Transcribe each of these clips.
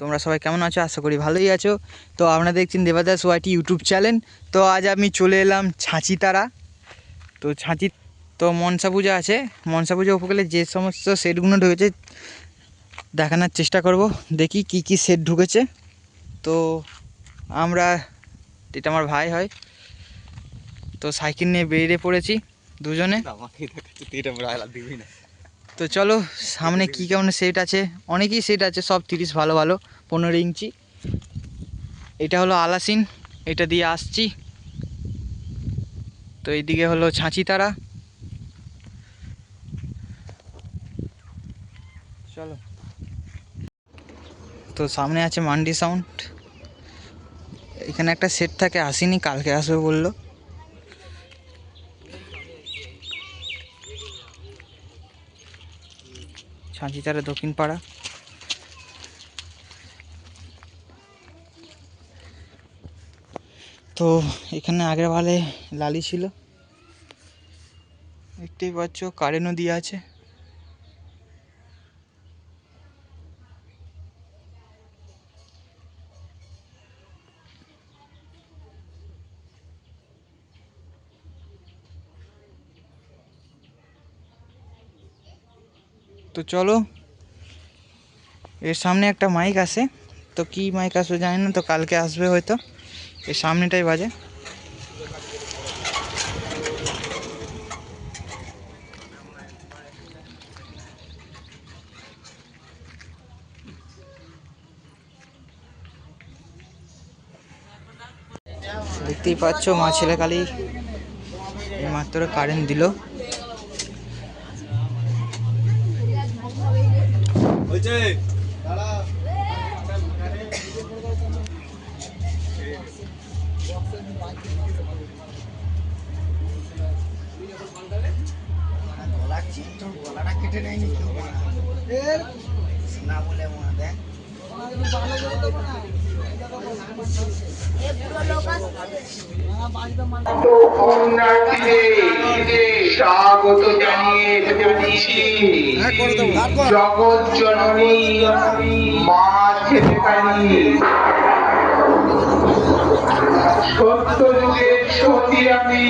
তোমরা সবাই কেমন আছো? আশা করি ভালোই আছো। তো আপনারা দেখছেন দেবাদাস ওয়াইটি ইউটিউব চ্যানেল। তো আজ আমি চলে এলাম ছাঁচিতারা। তো ছাঁচি, তো মনসা পূজা আছে। মনসা পূজা উপকূলে যে সমস্ত সেটগুলো ঢুকেছে, দেখানোর চেষ্টা করব। দেখি কি কি সেট ঢুকেছে। তো আমরা, এটা আমার ভাই হয়। তো সাইকেল নিয়ে বেরিয়ে পড়েছি দুজনে। না। তো চলো, সামনে কী কেমন সেট আছে? অনেকই সেট আছে, সব তিরিশ ভালো ভালো, পনেরো ইঞ্চি। এটা হলো আলাসিন, এটা দিয়ে আসছি। তো এইদিকে হলো ছাঁচি তারা। চলো। তো সামনে আছে মান্ডি সাউন্ড। এখানে একটা সেট থাকে, আসেনি, কালকে আসবে বলল। ছাঁচিতারা দক্ষিণ পাড়া তো এখানে আগের ভালে লালি ছিল। দেখতেই পাচ্ছ কারেন্টও দিয়ে আছে। তো চলো। এর সামনে একটা মাইক আছে। তো কি মাইক আসবে জানি না, তো কালকে আসবে হয়তো। এর সামনেটাই বাজে। দেখতেই পাচ্ছ, মা ছেলে কালী মাত্র কারেন্ট দিল। স্বাগত জানিয়ে জগৎ জননী মা ছেলেকালী সত্য যুগের সতী আমি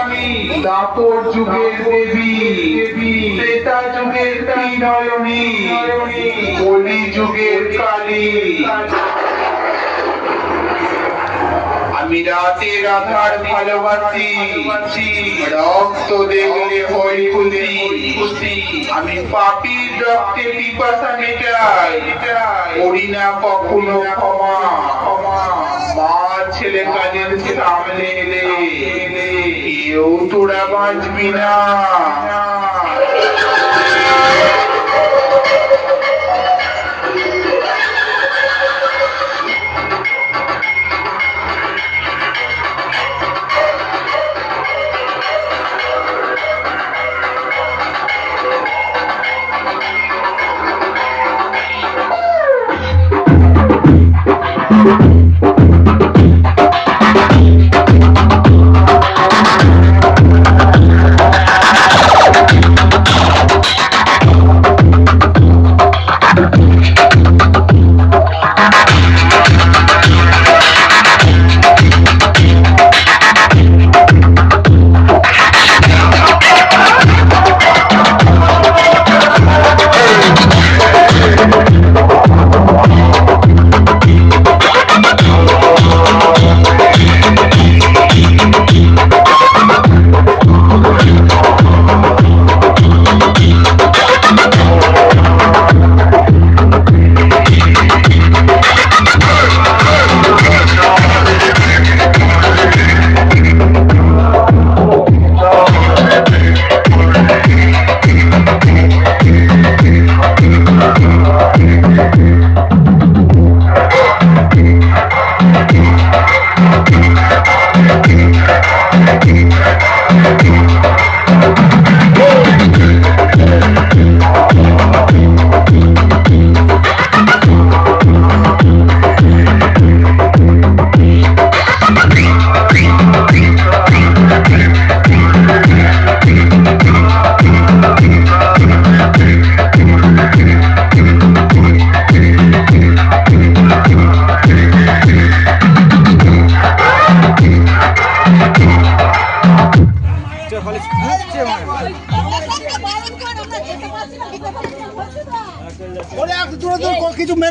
আমি দাপর যুগের দেবী দেবী ত্রেতা যুগের ত্রিনয়নী কলি যুগের কালী। আমি রাতে আধার ভালোবাসি। রক্ত দেখলে হই খুশি। আমি পাপির রক্তে পিপাসা মেটাই। করি না কখনো ক্ষমা। মা ছেলে কাজের সামনে এলে। কেউ তোরা বাঁচবি না।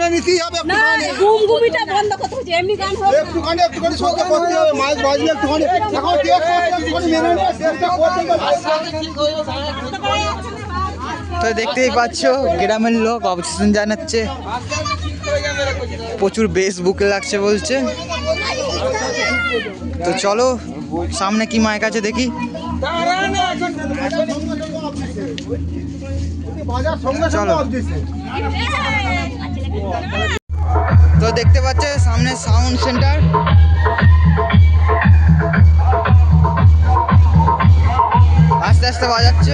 মেনে নিতেই হবে না গুমগুমিটা বন্ধ করতে হচ্ছে এমনি গান একটুখানি একটুখানি সহ্য করতে হবে মাছ বাজলে একটুখানি। এখন টেস্ট একটুখানি মেনে নিয়ে টেস্টটা করতে তো দেখতেই পাচ্ছ গ্রামের লোক অবসেশন জানাচ্ছে। প্রচুর বেশ বুকে লাগছে বলছে। তো চলো সামনে কি মাইক আছে দেখি। চলো। তো দেখতে পাচ্ছে সামনে সাউন্ড সেন্টার আস্তে আস্তে বাজাচ্ছে।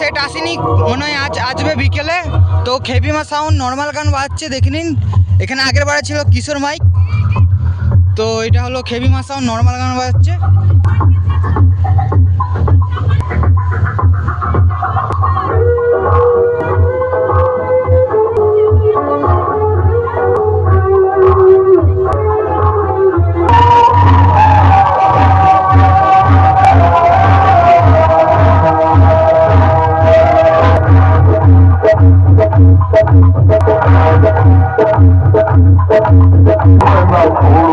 সেট আসেনি। মনে হয় আজ আসবে বিকেলে। তো খেপিমা সাউন্ড নর্মাল গান বাজছে, দেখে নিন। এখানে আগের বারে ছিল কিশোর মাইক। তো এটা হলো খেপিমা সাউন্ড নর্মাল গান বাজছে। Oh,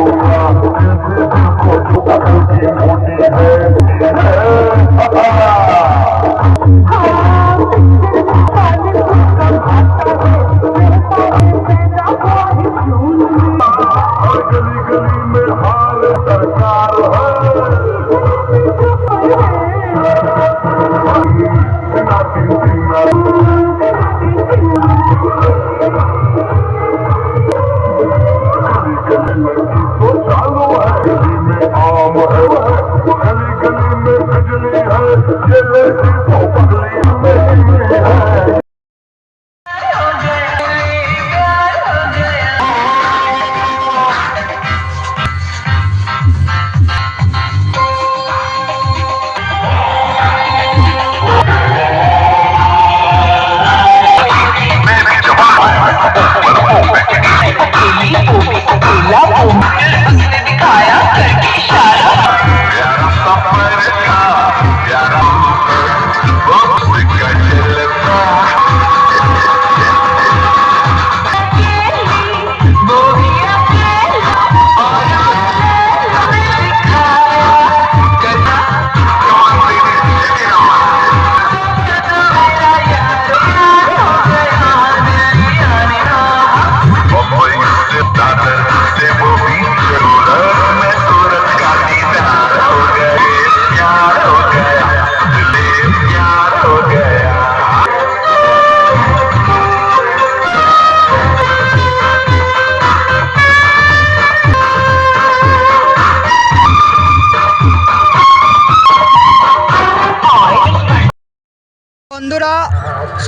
में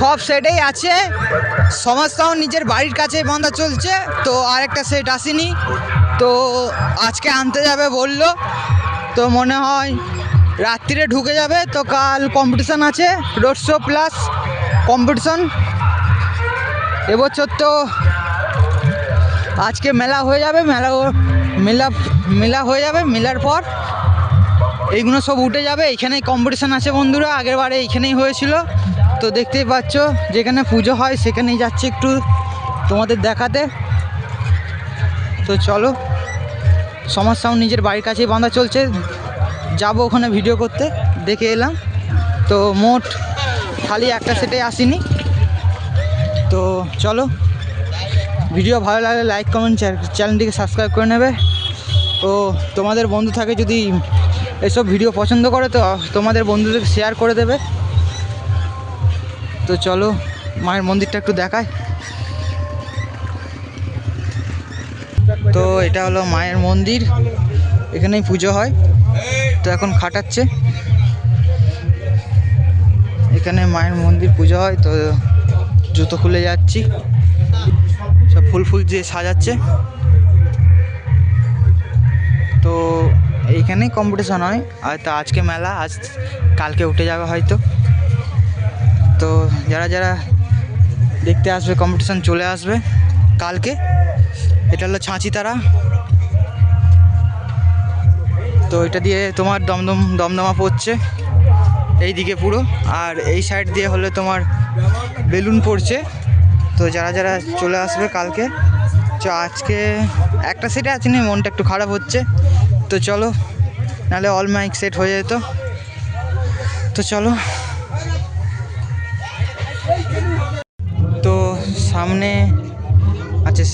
সব সেটেই আছে। সমাজটাও নিজের বাড়ির কাছে বাঁধা চলছে। তো আরেকটা সেট আসেনি। তো আজকে আনতে যাবে বলল। তো মনে হয় রাত্রিরে ঢুকে যাবে। তো কাল কম্পিটিশান আছে রোড শো প্লাস কম্পিটিশান এবছর তো আজকে মেলা হয়ে যাবে। মেলা মেলা মেলা হয়ে যাবে। মেলার পর এইগুলো সব উঠে যাবে। এখানেই কম্পিটিশান আছে বন্ধুরা। আগের বারে এইখানেই হয়েছিল। তো দেখতেই পাচ্ছ, যেখানে পুজো হয় সেখানেই যাচ্ছে একটু তোমাদের দেখাতে। তো চলো সমস্যাও নিজের বাড়ির কাছেই বাঁধা চলছে। যাব ওখানে ভিডিও করতে, দেখে এলাম। তো মোট খালি একটা সেটে আসিনি। তো চলো ভিডিও ভালো লাগলে লাইক কমেন্ট চ্যানেলটিকে সাবস্ক্রাইব করে নেবে। ও তোমাদের বন্ধু থাকে যদি এসব ভিডিও পছন্দ করে তো তোমাদের বন্ধুদের শেয়ার করে দেবে। তো চলো, মায়ের মন্দিরটা একটু দেখায় তো এটা হলো মায়ের মন্দির, এখানেই পুজো হয়। তো এখন খাটাচ্ছে। এখানে মায়ের মন্দির পুজো হয়, তো জুতো খুলে যাচ্ছি। সব ফুল ফুল দিয়ে সাজাচ্ছে। তো এইখানেই কম্পিটিশন হয়। আর তো আজকে মেলা, আজ কালকে উঠে যাবে হয়তো। তো যারা যারা দেখতে আসবে কম্পিটিশন চলে আসবে কালকে, এটা হলো ছাঁচি তারা। তো এটা দিয়ে তোমার দমদম, দমদমা পড়ছে এই দিকে পুরো। আর এই সাইড দিয়ে হলে তোমার বেলুন পড়ছে। তো যারা যারা চলে আসবে কালকে, তো আজকে একটা সেটে আছে না, মনটা একটু খারাপ হচ্ছে। তো চলো, নাহলে অল মাইক সেট হয়ে যেত। তো চলো সামনে আছে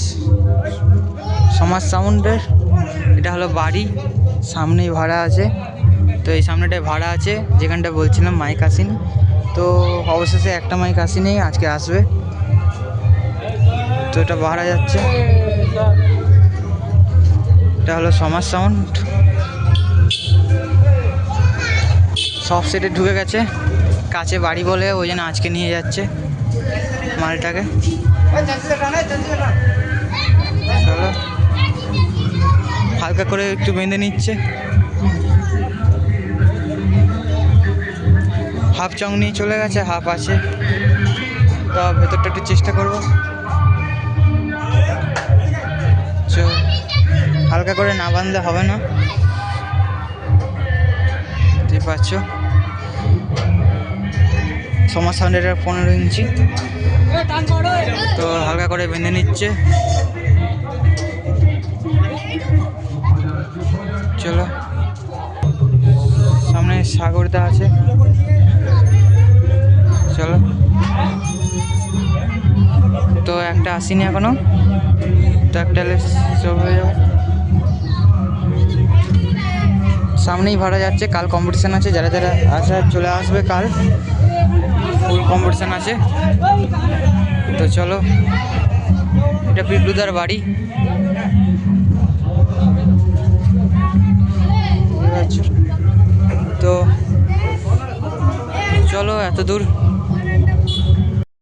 সমাজ সাউন্ডের, এটা হলো বাড়ি, সামনেই ভাড়া আছে। তো এই সামনেটায় ভাড়া আছে, যেখানটা বলছিলাম মাইক আসেনি। তো অবশেষে একটা মাইক আসেনি, আজকে আসবে। তো এটা ভাড়া যাচ্ছে। এটা হলো সমাজ সাউন্ড। সব সেটে ঢুকে গেছে। কাছে বাড়ি বলে ওই জন্য আজকে নিয়ে যাচ্ছে মালটাকে। হালকা করে একটু বেঁধে নিচ্ছে। হাফ চং নিয়ে চলে গেছে, হাফ আছে। তো ভেতরটা একটু চেষ্টা করব। হালকা করে না বাঁধলে হবে না। বুঝতে পারছ সমাজ সাউন্ডের পনেরো ইঞ্চি। তো হালকা করে বেঁধে নিচ্ছে। চলো। সামনে সাগরদা আছে। চলো। তো একটা আসিনি এখনও। তো একটা সব হয়ে যাবে। সামনেই ভাড়া যাচ্ছে। কাল কম্পিটিশান আছে। যারা যারা আসা চলে আসবে কাল। ফুল কম্পিটিশান আছে। তো চলো এটা পিপলুদার বাড়ি। তো চলো এত দূর।